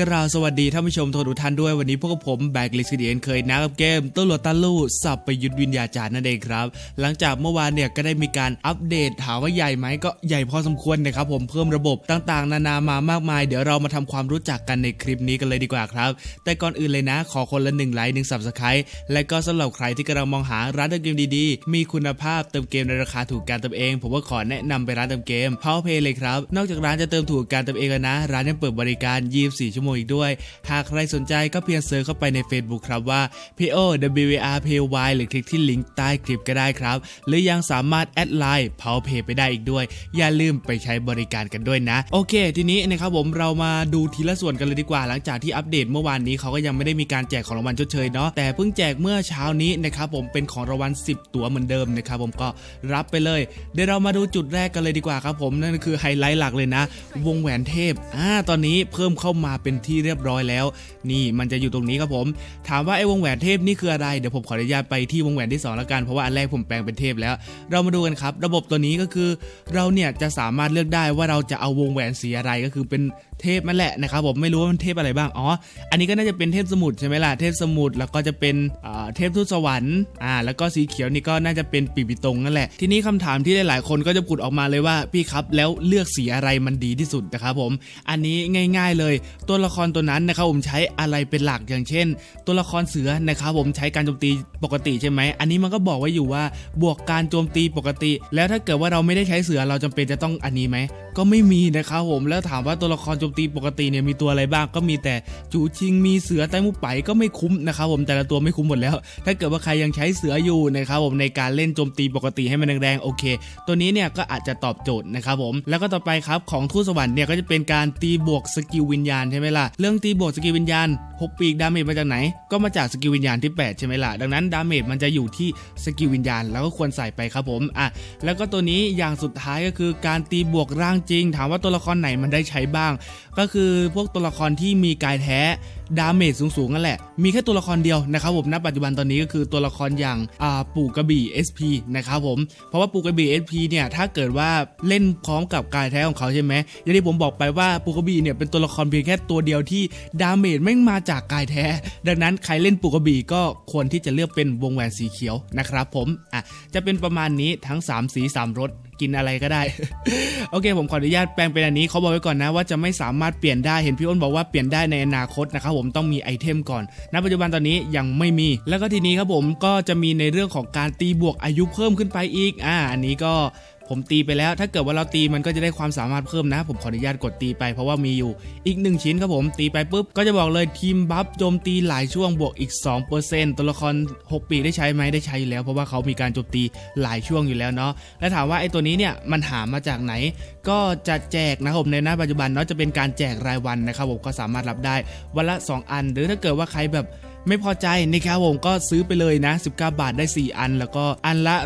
กราบสวัสดีท่านผู้ชมทุกท่านด้วยวันนี้พวกผมแบกลิสเดียนเคยนะกับเกมตัวหลดตันลู่สับไปยุดวิญญาจารย์นั่นเองครับ หลังจากเมื่อวานเนี่ยก็ได้มีการอัปเดตถามว่าใหญ่ไหมก็ใหญ่พอสมควรนะครับผมเพิ่มระบบต่างๆ นานามามากมาย เดี๋ยวเรามาทำความรู้จักกันในคลิปนี้กันเลยดีกว่าครับ แต่ก่อนอื่นเลยนะ ขอคนละหนึ่งไลค์หนึ่งสับสไครต์และก็สำหรับใครที่กำลังมองหาร้านเติมเกมดีๆ มีคุณภาพเติมเกมในราคาถูกการเติมเอง ผมก็ขอแนะนำไปร้านเติมเกม Power Pay เลยครับนอกจากร้านจะเติมถูกการเติมเองแล้วนะ ร้านยังเปิดบริการ 24 ชั่วโมงอีกด้วย หากใครสนใจก็เพียงเซิร์ชเข้าไปใน Facebook ครับว่า PO WR PY หรือคลิกที่ลิงก์ใต้คลิปก็ได้ครับ หรือยังสามารถแอดไลน์ Power Pay ไปได้อีกด้วย อย่าลืมไปใช้บริการกันด้วยนะ โอเค ทีนี้นะครับผมเรามาดูทีละส่วนกันเลยดีกว่า หลังจากที่อัปเดตเมื่อวานนี้เขาก็ยังไม่ได้มีการแจกของรางวัลชดเชยเนาะแต่เพิ่งแจกเมื่อเช้านี้นะครับผมเป็นของรางวัล10 ตัวเหมือนเดิมนะครับผมก็รับไปเลย เดี๋ยวเรามาดูจุดแรกกันเลยดีกว่าครับผมนั่นคือไฮไลท์หลักเลยนะ วงแหวนเทพอ่าตอนนี้เพิ่มเข้ามาเป็นที่เรียบร้อยแล้ว นี่มันจะอยู่ตรงนี้ครับผม ถามว่าไอ้วงแหวนเทพนี่คืออะไร เดี๋ยวผมขออนุญาตไปที่วงแหวนที่สองแล้วกัน เพราะว่าอันแรกผมแปลงเป็นเทพแล้ว เรามาดูกันครับ ระบบตัวนี้ก็คือ เราเนี่ยจะสามารถเลือกได้ว่าเราจะเอาวงแหวนสีอะไรก็คือเป็น เทพนั่นแหละนะครับผมไม่รู้ว่ามันเทพอะไรบ้างอ๋ออันนี้ก็น่าจะเป็นเทพสมุทรใช่ไหมล่ะเทพสมุทรแล้วก็จะเป็นเทพทูตสวรรค์อ่าแล้วก็สีเขียวนี่ก็น่าจะเป็นปีปิตงนั่นแหละทีนี้คำถามที่หลายๆคนก็จะผุดออกมาเลยว่าพี่ครับแล้วเลือกสีอะไรมันดีที่สุดนะครับผม อันนี้ง่าย ๆ เลยตัวละครตัวนั้นนะครับผมใช้อะไรเป็นหลักอย่างเช่น ตัวละครเสือนะครับผมใช้การโจมตีปกติใช่ไหมอันนี้มันก็บอกไว้อยู่ว่าบวกการโจมตีปกติ แล้วถ้าเกิดว่าเราไม่ได้ใช้เสือเราจำเป็นจะต้องอันนี้ไหมก็ไม่มีนะครับผมแล้วถามว่าตัวละครโจมตีปกติเนี่ยมีตัวอะไรบ้างก็มีแต่จูชิงมีเสือไต้มุไปก็ไม่คุ้มนะครับผมแต่ละตัวไม่คุ้มหมดแล้ว ถ้าเกิดว่าใครยังใช้เสืออยู่นะครับผมในการเล่นโจมตีปกติให้มันแรงๆโอเค ตัวนี้เนี่ยก็อาจจะตอบโจทย์นะครับผมแล้วก็ต่อไปครับของทูตสวรรค์เนี่ยก็จะเป็นการตีบวกสกิลวิญญาณใช่ไหมล่ะเรื่องตีบวกสกิลวิญญาณหกปีกดาเมจมาจากไหน ก็มาจากสกิลวิญญาณที่ 8 ใช่ไหมล่ะดังนั้นดาเมจมันจะอยู่ที่สกิลวิญญาณ แล้วก็ควรใส่ไปครับผมอะแล้วก็ตัวนี้อย่างสุดท้ายก็คือการตีบวกร่างจริง ถามว่าตัวละครไหนมันได้ใช้บ้างก็คือพวกตัวละครที่มีกายแท้ดาเมจสูงๆนั่นแหละ มีแค่ตัวละครเดียวนะครับผมณปัจจุบันตอนนี้ก็คือตัวละครอย่างาปู่กระบี่ SP นะครับผม เพราะว่าปู่กระบี่ SP เนี่ยถ้าเกิดว่าเล่นพร้อมกับกายแท้ของเขาใช่ไหมอย่างที่ผมบอกไปว่าปู่กระบี่เนี่ยเป็นตัวละครเพียงแค่ตัวเดียวที่ดาเมจไม่มาจากกายแท้ ดังนั้นใครเล่นปู่กระบี่ก็ควรที่จะเลือกเป็นวงแหวนสีเขียวนะครับผมอะจะเป็นประมาณนี้ทั้ง 3 สี 3รส กินอะไรก็ได้ โอเค ผมขออนุญาตแปลงเป็นอันนี้เขาบอกไว้ก่อนนะว่าจะไม่สามารถเปลี่ยนได้เห็นพี่อ้นบอกว่าเปลี่ยนได้ในอนาคตนะครับผมต้องมีไอเทมก่อนณปัจจุบันตอนนี้ยังไม่มี แล้วก็ทีนี้ครับผมก็จะมีในเรื่องของการตีบวกอายุเพิ่มขึ้นไปอีกอ่าอันนี้ก็ ผมตีไปแล้ว ถ้าเกิดว่าเราตีมันก็จะได้ความสามารถเพิ่มนะ ผมขออนุญาตกดตีไปเพราะว่ามีอยู่อีกหนึ่งชิ้นครับผมตีไปปุ๊บ ก็จะบอกเลยทีมบัฟโจมตีหลายช่วงบวกอีก 2%ตัวละคร 6 ปีได้ใช้ไหมได้ใช้อยู่แล้วเพราะว่าเขามีการโจมตีหลายช่วงอยู่แล้วเนาะและถามว่าไอ้ตัวนี้เนี่ยมันหามาจากไหน ก็จะแจกนะครับผมในหน้าปัจจุบันเนาะจะเป็นการแจกรายวันนะครับผมก็สามารถรับได้วันละ 2 อัน หรือถ้าเกิดว่าใครแบบ ไม่พอใจนะครับผมก็ซื้อไปเลยนะ 19 บาทได้ 4 อัน แล้วก็อันละ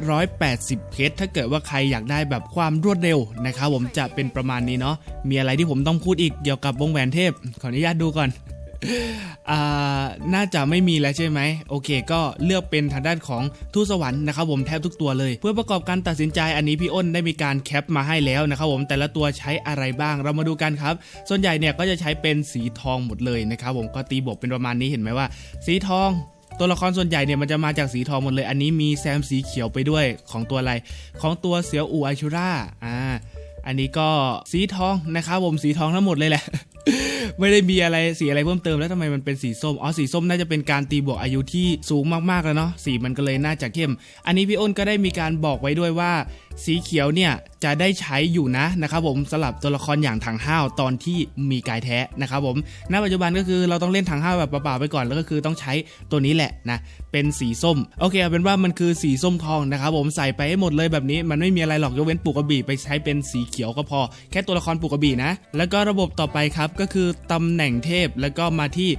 180 เพชรถ้าเกิดว่าใครอยากได้แบบความรวดเร็วนะครับผมจะเป็นประมาณนี้เนาะมีอะไรที่ผมต้องพูดอีกเกี่ยวกับวงแหวนเทพขออนุญาตดูก่อน น่าจะไม่มีแล้วใช่ไหมโอเค ก็เลือกเป็นทางด้านของทูตสวรรค์นะครับผมแทบทุกตัวเลย เพื่อประกอบการตัดสินใจอันนี้พี่อ้นได้มีการแคปมาให้แล้วนะครับผมแต่ละตัวใช้อะไรบ้าง เรามาดูกันครับ ส่วนใหญ่เนี่ยก็จะใช้เป็นสีทองหมดเลยนะครับผมก็ตีบวกเป็นประมาณนี้เห็นไหมว่า สีทองตัวละครส่วนใหญ่เนี่ยมันจะมาจากสีทองหมดเลย อันนี้มีแซมสีเขียวไปด้วยของตัวอะไร ของตัวเสียวอูไอชูราอ่าอันนี้ก็สีทองนะครับผมสีทองทั้งหมดเลยแหละ ไม่ได้มีอะไรสีอะไรเพิ่มเติมแล้วทำไมมันเป็นสีส้มอ๋อสีส้มน่าจะเป็นการตีบวกอายุที่สูงมากๆแล้วเนาะสีมันก็เลยน่าจะเข้ม อันนี้พี่อ้นก็ได้มีการบอกไว้ด้วยว่า สีเขียวเนี่ยจะได้ใช้อยู่นะนะครับผมสลับตัวละครอย่างถังห้าวตอนที่มีกายแท้นะครับผมณปัจจุบันก็คือเราต้องเล่นถังห้าวแบบเปล่าๆไปก่อนแล้วก็คือต้องใช้ตัวนี้แหละนะเป็นสีส้มโอเคเอาเป็นว่ามันคือสีส้มทองนะครับผมใส่ไปให้หมดเลยแบบนี้มันไม่มีอะไรหรอกยกเว้นปูกระบี่ไปใช้เป็นสีเขียวก็พอ แค่ตัวละครปูกระบี่นะ แล้วก็ระบบต่อไปครับก็คือตำแหน่งเทพแล้วก็มาที่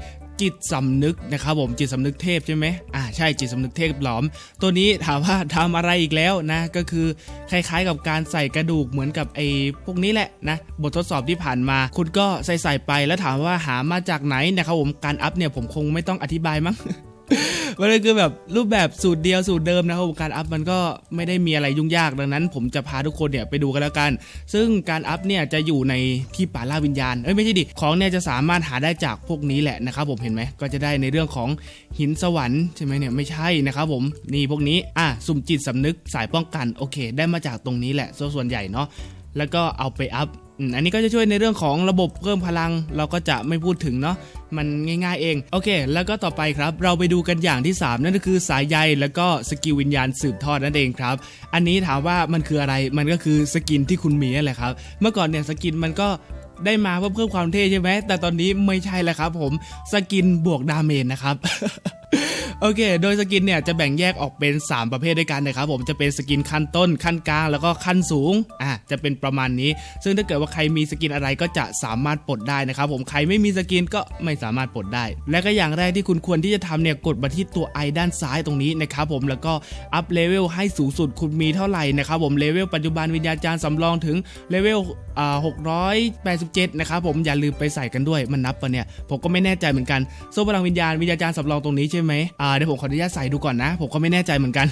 จิตสำนึกนะครับผมจิตสำนึกเทพใช่ไหมอ่าใช่จิตสำนึกเทพหลอม ตัวนี้ถามว่าทำอะไรอีกแล้วนะก็คือคล้ายๆกับการใส่กระดูกเหมือนกับไอ้พวกนี้แหละนะบททดสอบที่ผ่านมา คุณก็ใส่ใส่ไปแล้วถามว่าหามาจากไหนนะครับผมการอัพเนี่ยผมคงไม่ต้องอธิบายมั้ง มันก็คือแบบรูปแบบสูตรเดียวสูตรเดิมนะครับการอัพมันก็ไม่ได้มีอะไรยุ่งยากดังนั้น ผมจะพาทุกคนเนี่ยไปดูกันแล้วกัน ซึ่งการอัพเนี่ยจะอยู่ในที่ป่าล่าวิญญาณเอ้ยไม่ใช่ดิของเนี่ยจะสามารถหาได้จากพวกนี้แหละนะครับผมเห็นไหมก็จะได้ในเรื่องของหินสวรรค์ใช่ไหมเนี่ยไม่ใช่นะครับผมนี่พวกนี้อะสุ่มจิตสำนึกสายป้องกันโอเค ได้มาจากตรงนี้แหละส่วนใหญ่เนาะแล้วก็เอาไปอัพ อันนี้ก็จะช่วยในเรื่องของระบบเพิ่มพลัง เราก็จะไม่พูดถึงเนาะมันง่ายๆเอง โอเค แล้วก็ต่อไปครับ เราไปดูกันอย่างที่ 3 นั่นก็คือสายใยแล้วก็สกิลวิญญาณสืบทอดนั่นเองครับ อันนี้ถามว่ามันคืออะไรมันก็คือสกินที่คุณมีนั่นแหละครับ เมื่อก่อนเนี่ยสกินมันก็ได้มาเพื่อเพิ่มความเท่ใช่ไหมแต่ตอนนี้ไม่ใช่แล้วครับ ผมสกินบวกดาเมจนะครับ โอเค โดยสกินเนี่ยจะแบ่งแยกออกเป็น 3 ประเภทด้วยกันนะครับผมจะเป็นสกินขั้นต้นขั้นกลางแล้วก็ขั้นสูงอะจะเป็นประมาณนี้ ซึ่งถ้าเกิดว่าใครมีสกินอะไรก็จะสามารถปลดได้นะครับผมใครไม่มีสกินก็ไม่สามารถปลดได้ และก็อย่างแรกที่คุณควรที่จะทำเนี่ยกดมาที่ตัวไอด้านซ้ายตรงนี้นะครับผมแล้วก็อัพเลเวลให้สูงสุดคุณมีเท่าไหร่นะครับผมเลเวลปัจจุบันวิญญาจารย์สำรองถึงเลเวลอ่า687นะครับผมอย่าลืมไปใส่กันด้วยมันนับปะเนี่ยผมก็ไม่แน่ใจเหมือนกันโซ่พลังวิญญาณวิญญาจารย์สำรองตรงนี้ใช่ไหมอ่าเดี๋ยวผมขออนุญาตใส่ดูก่อนนะ ผมก็ไม่แน่ใจเหมือนกัน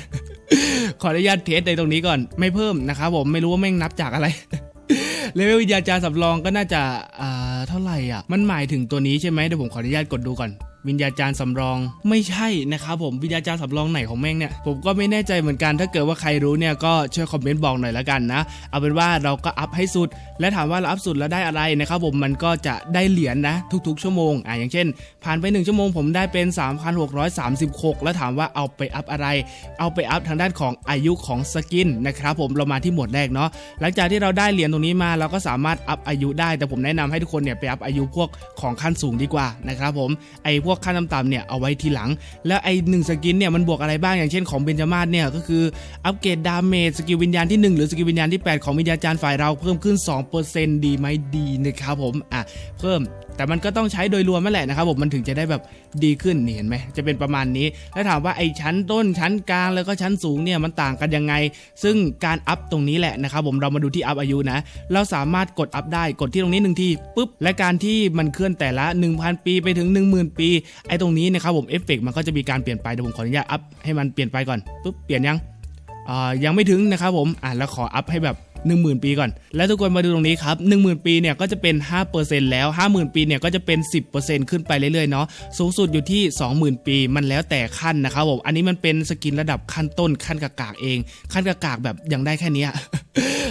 ขออนุญาตเทสในตรงนี้ก่อนไม่เพิ่มนะครับผมไม่รู้ว่าแม่งนับจากอะไรเลเวลวิญญาจารย์สำรองก็น่าจะอ่าเท่าไหร่อะ มันหมายถึงตัวนี้ใช่ไหมเดี๋ยวผมขออนุญาตกดดูก่อน วิญญาจารย์สำรองไม่ใช่นะครับผมวิญญาจารย์สำรองไหนของแม่งเนี่ยผมก็ไม่แน่ใจเหมือนกันถ้าเกิดว่าใครรู้เนี่ยก็ช่วยคอมเมนต์บอกหน่อยละกันนะ เอาเป็นว่าเราก็อัพให้สุด และถามว่าเราอัพสุดแล้วได้อะไรนะครับผมมันก็จะได้เหรียญนะทุกๆ ชั่วโมงอ่าอย่างเช่น ผ่านไป 1 ชั่วโมงผมได้เป็น 3,636 แล้วถามว่าเอาไปอัพอะไร เอาไปอัพทางด้านของอายุของสกินนะครับผมเรามาที่หมวดแรกเนาะหลังจากที่เราได้เหรียญตรงนี้มาเราก็สามารถอัพอายุได้แต่ผมแนะนำให้ทุกคนเนี่ยไปอัพอายุพวกของขั้นสูงดีกว่านะครับผมไอพวกขั้นต่ำๆเนี่ยเอาไว้ทีหลัง แล้วไอ้หนึ่งสกินเนี่ยมันบวกอะไรบ้างอย่างเช่นของเบนจามาศเนี่ยก็คืออัปเกรดดาเมจสกิลวิญญาณที่ 1 หรือสกิลวิญญาณที่ 8 ของวิญญาจารย์ฝ่ายเราเพิ่มขึ้น 2%ดีไหมดีนะครับผมอะเพิ่มแต่มันก็ต้องใช้โดยรวมนั่นแหละนะครับผมมันถึงจะได้แบบดีขึ้นนี่เห็นไหมจะเป็นประมาณนี้ แล้วถามว่าไอ้ชั้นต้นชั้นกลางแล้วก็ชั้นสูงเนี่ยมันต่างกันยังไง ซึ่งการอัพตรงนี้แหละนะครับผมเรามาดูที่อัพอายุนะ เราสามารถกดอัพได้กดที่ตรงนี้หนึ่งทีปุ๊บและการที่มันเคลื่อนแต่ละ 1,000 ปีไปถึง 10,000 ปีไอ้ตรงนี้นะครับผมเอฟเฟกมันก็จะมีการเปลี่ยนไปเดี๋ยวผมขออนุญาตอัพให้มันเปลี่ยนไปก่อนปุ๊บเปลี่ยนยังอ่ายังไม่ถึงนะครับผมอะแล้วขออัพให้แบบ10,000 ปีก่อน แล้วทุกคนมาดูตรงนี้ครับ 10,000 ปีเนี่ยก็จะเป็น 5%แล้ว 50,000 ปีเนี่ยก็จะเป็น 10%ขึ้นไปเรื่อยๆเนาะ สูงสุดอยู่ที่ 20,000 ปีมันแล้วแต่ขั้นนะครับผม อันนี้มันเป็นสกินระดับขั้นต้นขั้นกากๆเอง ขั้นกากๆแบบยังได้แค่นี้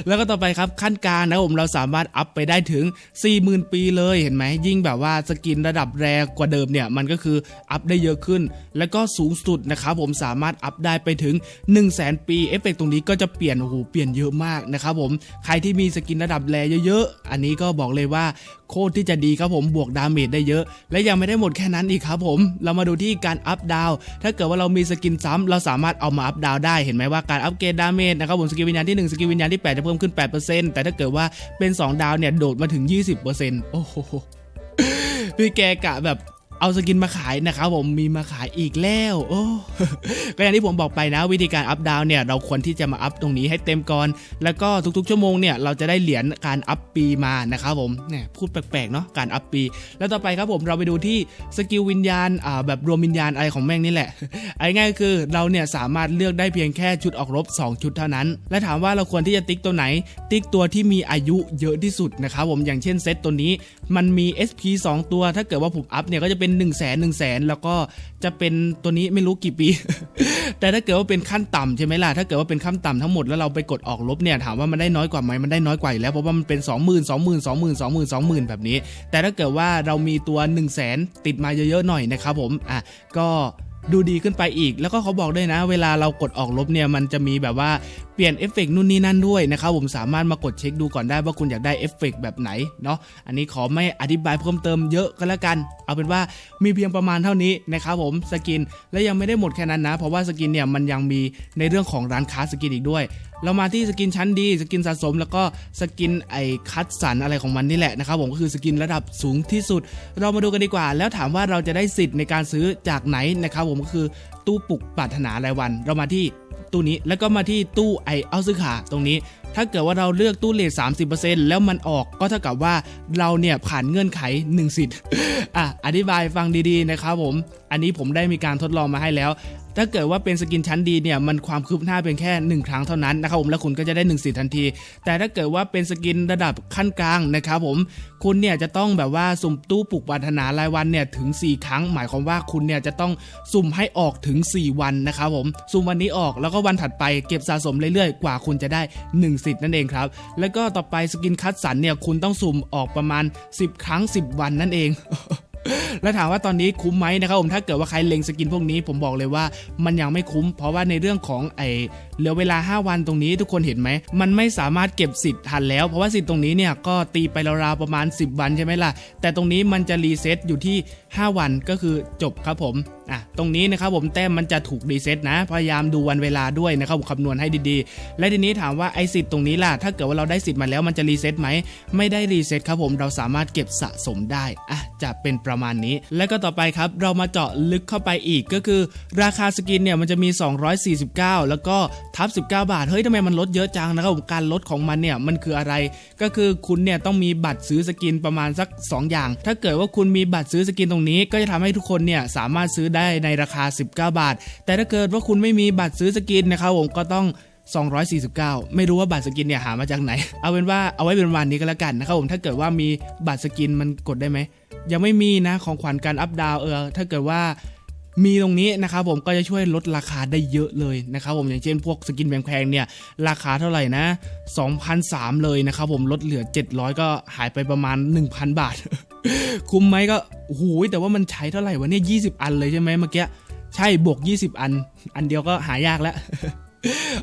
แล้วก็ต่อไปครับขั้นกลางนะผมเราสามารถอัพไปได้ถึง 40,000 ปีเลยเห็นไหมยิ่งแบบว่าสกินระดับแรกว่าเดิมเนี่ยมันก็คืออัพได้เยอะขึ้น แล้วก็สูงสุดนะครับผมสามารถอัพได้ไปถึง 1 0 0 0 0แปีเอฟเฟกต์ตรงนี้ก็จะเปลี่ยนโอ้โหเปลี่ยนเยอะมากนะครับผมใครที่มีสกินระดับแรเยอะๆ อันนี้ก็บอกเลยว่า โคตรที่จะดีครับผมบวกดาเมจได้เยอะ และยังไม่ได้หมดแค่นั้นอีกครับผม เรามาดูที่การอัพดาวถ้าเกิดว่าเรามีสกินซ้ำเราสามารถเอามาอัพดาวได้เห็นไหมว่าการอัพเกรดดาเมจนะครับผมสกิลวิญญาณที่ 1 สกิลวิญญาณที่ 8 จะเพิ่มขึ้น 8%แต่ถ้าเกิดว่าเป็น 2 ดาวเนี่ยโดดมาถึง 20%โอ้โหพี่แกกะแบบ เอาสกินมาขายนะครับผมมีมาขายอีกแล้วโอ้ก็อย่างที่ผมบอกไปนะวิธีการอัพดาวเนี่ยเราควรที่จะมาอัพตรงนี้ให้เต็มก่อน แล้วก็ทุกๆ ชั่วโมงเนี่ยเราจะได้เหรียญการอัพปีมานะครับผมเนี่ยพูดแปลกๆเนาะการอัพปี แล้วต่อไปครับผมเราไปดูที่สกิลวิญญาณอ่าแบบรวมวิญญาณอะไรของแม่งนี่แหละเอาง่ายก็คือเราเนี่ยสามารถเลือกได้เพียงแค่ชุดออกรบ 2 ชุดเท่านั้น และถามว่าเราควรที่จะติ๊กตัวไหน ติ๊กตัวที่มีอายุเยอะที่สุดนะครับผมอย่างเช่นเซตตัวนี้ มันมี SP 2 ตัว ถ้าเกิดว่าผมอัพเนี่ยก็จะเป็น1 0 0 0 0แสน1 0 0 0 0แสนแล้วก็จะเป็นตัวนี้ไม่รู้กี่ปี แต่ถ้าเกิดว่าเป็นขั้นต่ำใช่ไหมล่ะถ้าเกิดว่าเป็นขั้นต่ำทั้งหมดแล้วเราไปกดออกลบเนี่ยถามว่ามันได้น้อยกว่าไหมมันได้น้อยกว่าอยู่แล้วเพราะว่ามันเป็น 20,000 20,000 20,000 20,000 20,000 แบบนี้ แต่ถ้าเกิดว่าเรามีตัว 1 0 0 0 0แสนติดมาเยอะๆหน่อยนะครับผมอะก็ดูดีขึ้นไปอีก แล้วก็เขาบอกด้วยนะ เวลาเรากดออกลบเนี่ยมันจะมีแบบว่าเปลี่ยนเอฟเฟกต์นู่นนี่นั่นด้วยนะครับผมสามารถมากดเช็คดูก่อนได้ว่าคุณอยากได้เอฟเฟกต์แบบไหนเนาะอันนี้ขอไม่อธิบายเพิ่มเติมเยอะก็แล้วกัน เอาเป็นว่ามีเพียงประมาณเท่านี้นะครับผมสกินและยังไม่ได้หมดแค่นั้นนะ เพราะว่าสกินเนี่ยมันยังมีในเรื่องของร้านค้าสกินอีกด้วย เรามาที่สกินชั้นดี สกินสะสม แล้วก็สกินไอคัดสรรอะไรของมันนี่แหละนะครับผมก็คือสกินระดับสูงที่สุด เรามาดูกันดีกว่า แล้วถามว่าเราจะได้สิทธิ์ในการซื้อจากไหนนะครับผมก็คือตู้ปลุกปรารถนารายวัน เรามาที่ ตู้นี้ แล้วก็มาที่ตู้ไอเอาซื้อขาตรงนี้ ถ้าเกิดว่าเราเลือกตู้เลท30%แล้วมันออกก็เท่ากับว่าเราเนี่ยผ่านเงื่อนไข 1 สิทธิ์อะอธิบายฟังดีๆนะครับผม อันนี้ผมได้มีการทดลองมาให้แล้วถ้าเกิดว่าเป็นสกินชั้นดีเนี่ยมันความคืบหน้าเป็นแค่ 1 ครั้งเท่านั้นนะครับผมแล้วคุณก็จะได้1สิทธิ์ทันที แต่ถ้าเกิดว่าเป็นสกินระดับขั้นกลางนะครับผมคุณเนี่ยจะต้องแบบว่าสุ่มตู้ปลุกปรารถนารายวันเนี่ยถึง 4 ครั้ง หมายความว่าคุณเนี่ยจะต้องสุ่มให้ออกถึง 4 วันนะครับผมสุ่มวันนี้ออกแล้วก็วันถัดไปเก็บสะสมเรื่อยๆ กว่าคุณจะได้ 1สิทธิ์นั่นเองครับ แล้วก็ต่อไปสกินคัดสันเนี่ยคุณต้องสุ่มออกประมาณ 10 ครั้ง 10 วันนั่นเองแล้วถามว่าตอนนี้คุ้มไหมนะครับผมถ้าเกิดว่าใครเล็งสกินพวกนี้ผมบอกเลยว่ามันยังไม่คุ้ม เพราะว่าในเรื่องของไอ เหลือเวลา 5 วันตรงนี้ทุกคนเห็นไหม มันไม่สามารถเก็บสิทธิ์ทันแล้ว เพราะว่าสิทธิ์ตรงนี้เนี่ยก็ตีไปราวๆประมาณ 10 วันใช่ไหมล่ะ แต่ตรงนี้มันจะรีเซ็ตอยู่ที่ 5 วันก็คือจบครับผมอะตรงนี้นะครับผมแต้มมันจะถูกรีเซ็ตนะ พยายามดูวันเวลาด้วยนะครับผมคำนวณให้ดีๆ และทีนี้ถามว่าไอสิทธิ์ตรงนี้ล่ะ ถ้าเกิดว่าเราได้สิทธิ์มาแล้วมันจะรีเซ็ตไหม ไม่ได้รีเซ็ตครับผมเราสามารถเก็บสะสมได้อะจะเป็นประมาณนี้ แล้วก็ต่อไปครับเรามาเจาะลึกเข้าไปอีกก็คือ ราคาสกินเนี่ยมันจะมี 249 แล้วก็ทับ19 บาท เฮ้ยทำไมมันลดเยอะจังนะครับผมการลดของมันเนี่ยมันคืออะไร ก็คือคุณเนี่ยต้องมีบัตรซื้อสกินประมาณสัก 2 อย่าง ถ้าเกิดว่าคุณมีบัตรซื้อสกินตรงนี้ ก็จะทำให้ทุกคนเนี่ยสามารถซื้อได้ในราคา 19 บาท แต่ถ้าเกิดว่าคุณไม่มีบัตรซื้อสกินนะครับผมก็ต้อง249 ไม่รู้ว่าบัตรสกินเนี่ยหามาจากไหน เอาเป็นว่าเอาไว้เป็นวันนี้ก็แล้วกันนะครับผมถ้าเกิดว่ามีบัตรสกินมันกดได้ไหมยังไม่มีนะของขวัญการอัพดาวเออถ้าเกิดว่า มีตรงนี้นะครับผมก็จะช่วยลดราคาได้เยอะเลยนะครับผมอย่างเช่นพวกสกินแพงๆเนี่ยราคาเท่าไหร่นะ2,003เลยนะครับผมลดเหลือ 700 ก็หายไปประมาณ 1,000 บาท คุ้มไหมก็หูแต่ว่ามันใช้เท่าไหร่วะเนี่ย20 อันเลยใช่ไหมเมื่อกี้ใช่บวก 20 อัน อันเดียวก็หายากแล้ว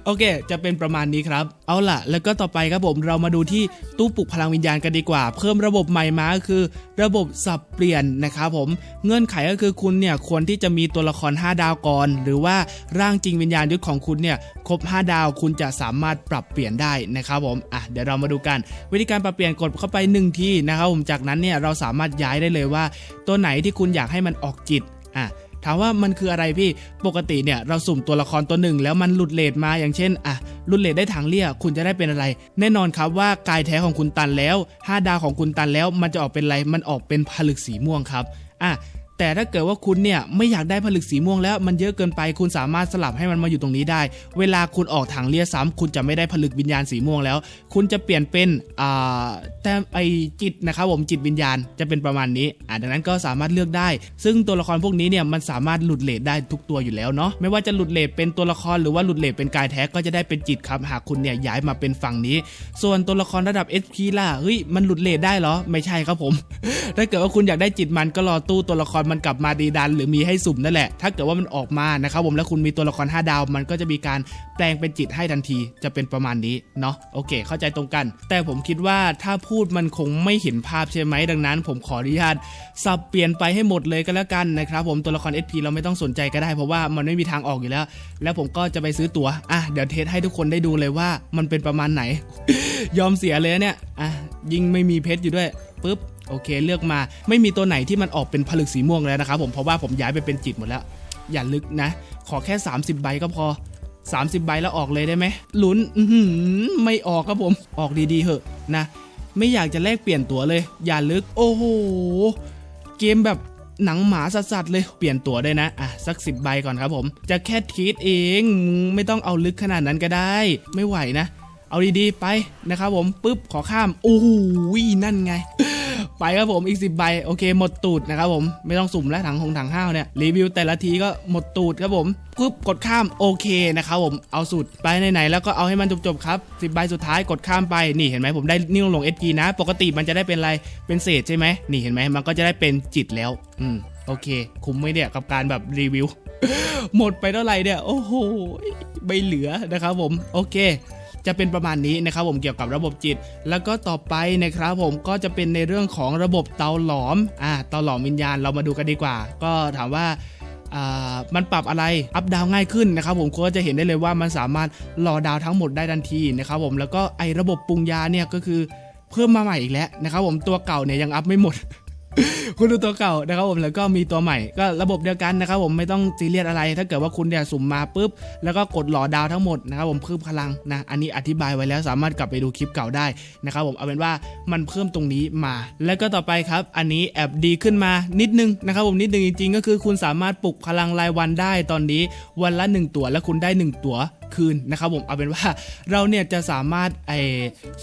โอเค จะเป็นประมาณนี้ครับ เอาล่ะ แล้วก็ต่อไปครับผมเรามาดูที่ตู้ปลุกพลังวิญญาณกันดีกว่า เพิ่มระบบใหม่มาคือ ระบบสับเปลี่ยนนะครับผมเงื่อนไขก็คือคุณเนี่ยควรที่จะมีตัวละคร 5 ดาวก่อน หรือว่าร่างจริงวิญญาณยุทธของคุณเนี่ยครบ 5 ดาวคุณจะสามารถปรับเปลี่ยนได้นะครับผมอะเดี๋ยวเรามาดูกัน วิธีการปรับเปลี่ยนกดเข้าไป1ที่นะครับผมจากนั้นเนี่ยเราสามารถย้ายได้เลยว่า ตัวไหนที่คุณอยากให้มันออกจิตอะ ถามว่ามันคืออะไรพี่ปกติเนี่ยเราสุ่มตัวละครตัวหนึ่ง แล้วมันหลุดเลทมาอย่างเช่นอะหลุดเลทได้ทางเลี่ยคุณจะได้เป็นอะไร แน่นอนครับว่ากายแท้ของคุณตันแล้ว 5 ดาวของคุณตันแล้ว มันจะออกเป็นอะไรมันออกเป็นผลึกสีม่วงครับอะ แต่ถ้าเกิดว่าคุณเนี่ยไม่อยากได้ผลึกสีม่วงแล้วมันเยอะเกินไป คุณสามารถสลับให้มันมาอยู่ตรงนี้ได้ เวลาคุณออกทางเลียซ้ำคุณจะไม่ได้ผลึกวิญญาณสีม่วงแล้ว คุณจะเปลี่ยนเป็นอ่าแต้มไอจิตนะครับผมจิตวิญญาณจะเป็นประมาณนี้อ่าดังนั้นก็สามารถเลือกได้ ซึ่งตัวละครพวกนี้เนี่ยมันสามารถหลุดเลทได้ทุกตัวอยู่แล้วเนาะไม่ว่าจะหลุดเลทเป็นตัวละครหรือว่าหลุดเลทเป็นกายแท้ก็จะได้เป็นจิตครับหากคุณเนี่ยย้ายมาเป็นฝั่งนี้ ส่วนตัวละครระดับ SP ล่ะเฮ้ยมันหลุดเลทได้เหรอไม่ใช่ครับผม ถ้าเกิดว่าคุณอยากได้จิตมันก็รอตู้ตัวละครมันกลับมาดีดัน หรือมีให้สุ่มนั่นแหละ ถ้าเกิดว่ามันออกมานะครับผมแล้วคุณมีตัวละคร 5 ดาว มันก็จะมีการแปลงเป็นจิตให้ทันทีจะเป็นประมาณนี้เนาะโอเค เข้าใจตรงกัน แต่ผมคิดว่าถ้าพูดมันคงไม่เห็นภาพใช่ไหมดังนั้น ผมขออนุญาตสับเปลี่ยนไปให้หมดเลยก็แล้วกันนะครับผมตัวละคร SP เราไม่ต้องสนใจก็ได้เพราะว่ามันไม่มีทางออกอยู่แล้ว แล้วผมก็จะไปซื้อตั๋วอะเดี๋ยวเทสให้ทุกคนได้ดูเลยว่ามันเป็นประมาณไหน ยอมเสียเลยเนี่ยอะยิ่งไม่มีเพชรอยู่ด้วยปุ๊บ โอเคเลือกมาไม่มีตัวไหนที่มันออกเป็นผลึกสีม่วงแล้วนะครับผมเพราะว่าผมย้ายไปเป็นจิตหมดแล้ว อย่าลึกนะ ขอแค่ 30 ใบก็พอ 30 ใบแล้วออกเลยได้ไหมลุ้นไม่ออกครับผมออกดีๆเหอะนะ ไม่อยากจะแลกเปลี่ยนตัวเลย อย่าลึกโอ้โหเกมแบบหนังหมาสัสๆเลยเปลี่ยนตัวได้นะ อะ สักสิบใบก่อนครับผม จะแค่ทีทเองมึงไม่ต้องเอาลึกขนาดนั้นก็ได้ ไม่ไหวนะ เอาดีๆไปนะครับผมปุ๊บขอข้าม โอ้โหนั่นไง ไปครับผมอีก 10 ใบโอเคหมดตูดนะครับผมไม่ต้องสุ่มแล้วถังหงถังห้าวเนี่ยรีวิวแต่ละทีก็หมดตูดครับผมปุ๊บกดข้ามโอเคนะครับผมเอาสุดไปไหนๆแล้วก็เอาให้มันจบๆครับ10ใบสุดท้ายกดข้ามไปนี่เห็นไหมผมได้นิ่งลง SP นะ ปกติมันจะได้เป็นอะไรเป็นเศษใช่ไหมนี่เห็นไหมมันก็จะได้เป็นจิตแล้วอืมโอเค คุ้มไหมเนี่ยกับการแบบรีวิว หมดไปเท่าไหร่เนี่ย โอ้โหไม่เหลือนะครับผม โอเค จะเป็นประมาณนี้นะครับผมเกี่ยวกับระบบจิต แล้วก็ต่อไปนะครับผมก็จะเป็นในเรื่องของระบบเตาหลอมอ่าเตาหลอมวิญญาณเรามาดูกันดีกว่า ก็ถามว่าอ่ามันปรับอะไรอัพดาวง่ายขึ้นนะครับผมก็จะเห็นได้เลยว่ามันสามารถรอดาวทั้งหมดได้ทันทีนะครับผมแล้วก็ไอระบบปรุงยาเนี่ยก็คือเพิ่มมาใหม่อีกแล้วนะครับผมตัวเก่าเนี่ยยังอัพไม่หมด คุณดูตัวเก่านะครับผมแล้วก็มีตัวใหม่ก็ระบบเดียวกันนะครับผมไม่ต้องซีเรียสอะไร ถ้าเกิดว่าคุณเนี่ยสุ่มมาปุ๊บ แล้วก็กดหล่อดาวทั้งหมดนะครับผมเพิ่มพลังนะอันนี้อธิบายไว้แล้วสามารถกลับไปดูคลิปเก่าได้นะครับผมเอาเป็นว่ามันเพิ่มตรงนี้มา แล้วก็ต่อไปครับ อันนี้แอบดีขึ้นมานิดนึงนะครับผมนิดนึงจริงๆ ก็คือคุณสามารถปลุกพลังรายวันได้ตอนนี้วันละ 1 ตัวและคุณได้ 1 ตัว คืนนะครับผมเอาเป็นว่าเราเนี่ยจะสามารถไอ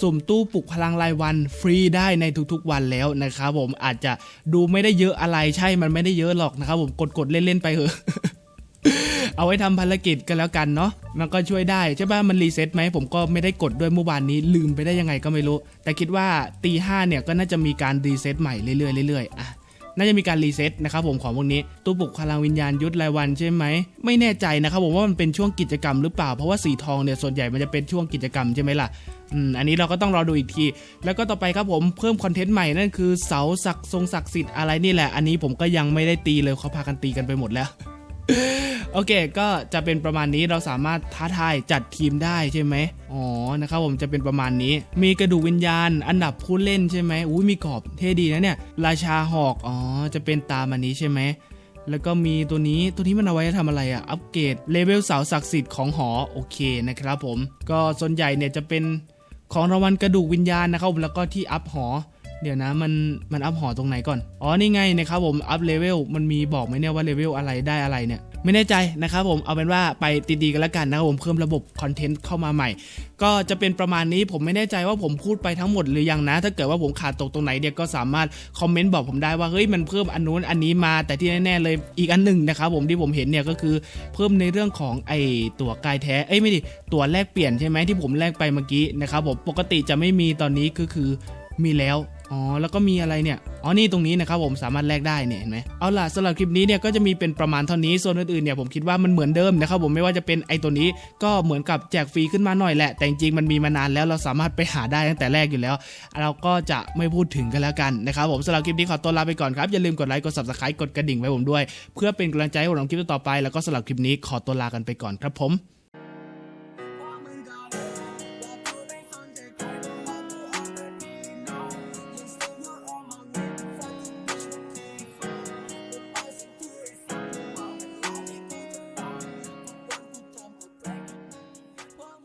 สุ่มตู้ปลุกพลังรายวันฟรีได้ในทุกๆวันแล้วนะครับผมอาจจะดูไม่ได้เยอะอะไรใช่มันไม่ได้เยอะหรอกนะครับผมกดๆเล่นๆไปเถอะเอาไว้ทำภารกิจกันแล้วกันเนาะ มันก็ช่วยได้ใช่ป่ะ มันรีเซ็ตไหม ผมก็ไม่ได้กดด้วยเมื่อวานนี้ลืมไปได้ยังไงก็ไม่รู้ แต่คิดว่าตีห้าเนี่ยก็น่าจะมีการรีเซ็ตใหม่เรื่อยๆเรื่อยๆอะ น่าจะมีการรีเซ็ตนะครับผมของพวกนี้ตู้ปลุกพลังวิญญาณยุทธรายวันใช่ไหมไม่แน่ใจนะครับผมว่ามันเป็นช่วงกิจกรรมหรือเปล่าเพราะว่าสีทองเนี่ยส่วนใหญ่มันจะเป็นช่วงกิจกรรมใช่ไหมล่ะอืมอันนี้เราก็ต้องรอดูอีกที แล้วก็ต่อไปครับผมเพิ่มคอนเทนต์ใหม่นั่นคือเสาศักดิ์ทรงศักดิ์สิทธิ์อะไรนี่แหละ อันนี้ผมก็ยังไม่ได้ตีเลยเขาพากันตีกันไปหมดแล้ว โอเค ก็จะเป็นประมาณนี้เราสามารถท้าทายจัดทีมได้ใช่ไหมอ๋อนะครับผมจะเป็นประมาณนี้ มีกระดูกวิญญาณ อันดับผู้เล่นใช่ไหมอุ้ยมีกรอบเท่ดีนะเนี่ย ราชาหอกอ๋อจะเป็นตามอันนี้ใช่ไหมแล้วก็มีตัวนี้ตัวนี้มันเอาไว้ทำอะไรอะอัปเกรดเลเวลเสาศักดิ์สิทธิ์ของหอโอเคนะครับผม ก็ส่วนใหญ่เนี่ยจะเป็นของรางวัลกระดูกวิญญาณนะครับผมแล้วก็ที่อัพหอ เดี๋ยวนะมันมันอัพหอตรงไหนก่อน อ๋อนี่ไงนะครับผมอัพเลเวลมันมีบอกไหมเนี่ยว่าเลเวลอะไรได้อะไรเนี่ย ไม่แน่ใจนะครับผมเอาเป็นว่าไปตีๆกันแล้วกันนะครับผมเพิ่มระบบคอนเทนต์เข้ามาใหม่ ก็จะเป็นประมาณนี้ผมไม่แน่ใจว่าผมพูดไปทั้งหมดหรือยังนะ ถ้าเกิดว่าผมขาดตกตรงไหนเนี่ยก็สามารถคอมเมนต์บอกผมได้ว่าเฮ้ยมันเพิ่มอันนู้นอันนี้มา แต่ที่แน่ๆเลยอีกอันหนึ่งนะครับผมที่ผมเห็นเนี่ยก็คือเพิ่มในเรื่องของไอตัวกายแท้เอ้ยไม่ดิตัวแลกเปลี่ยนใช่ไหมที่ผมแลกไปเมื่อกี้นะครับผมปกติจะไม่มีตอนนี้ก็คือ มีแล้วอ๋อแล้วก็มีอะไรเนี่ยอ๋อนี่ตรงนี้นะครับผมสามารถแลกได้เนี่ยเห็นไหมเอาล่ะสำหรับคลิปนี้เนี่ยก็จะมีเป็นประมาณเท่านี้ส่วนอื่นๆเนี่ยผมคิดว่ามันเหมือนเดิมนะครับผมไม่ว่าจะเป็นไอตัวนี้ก็เหมือนกับแจกฟรีขึ้นมาหน่อยแหละ แต่จริงมันมีมานานแล้วเราสามารถไปหาได้ตั้งแต่แรกอยู่แล้ว เราก็จะไม่พูดถึงกันแล้วกันนะครับผมสำหรับคลิปนี้ขอตัวลาไปก่อนครับอย่าลืมกดไลค์กด subscribe กดกระดิ่งไว้ผมด้วย เพื่อเป็นกำลังใจให้ผมทำคลิปต่อไป แล้วก็สำหรับคลิปนี้ขอตัวลากันไปก่อนครับผม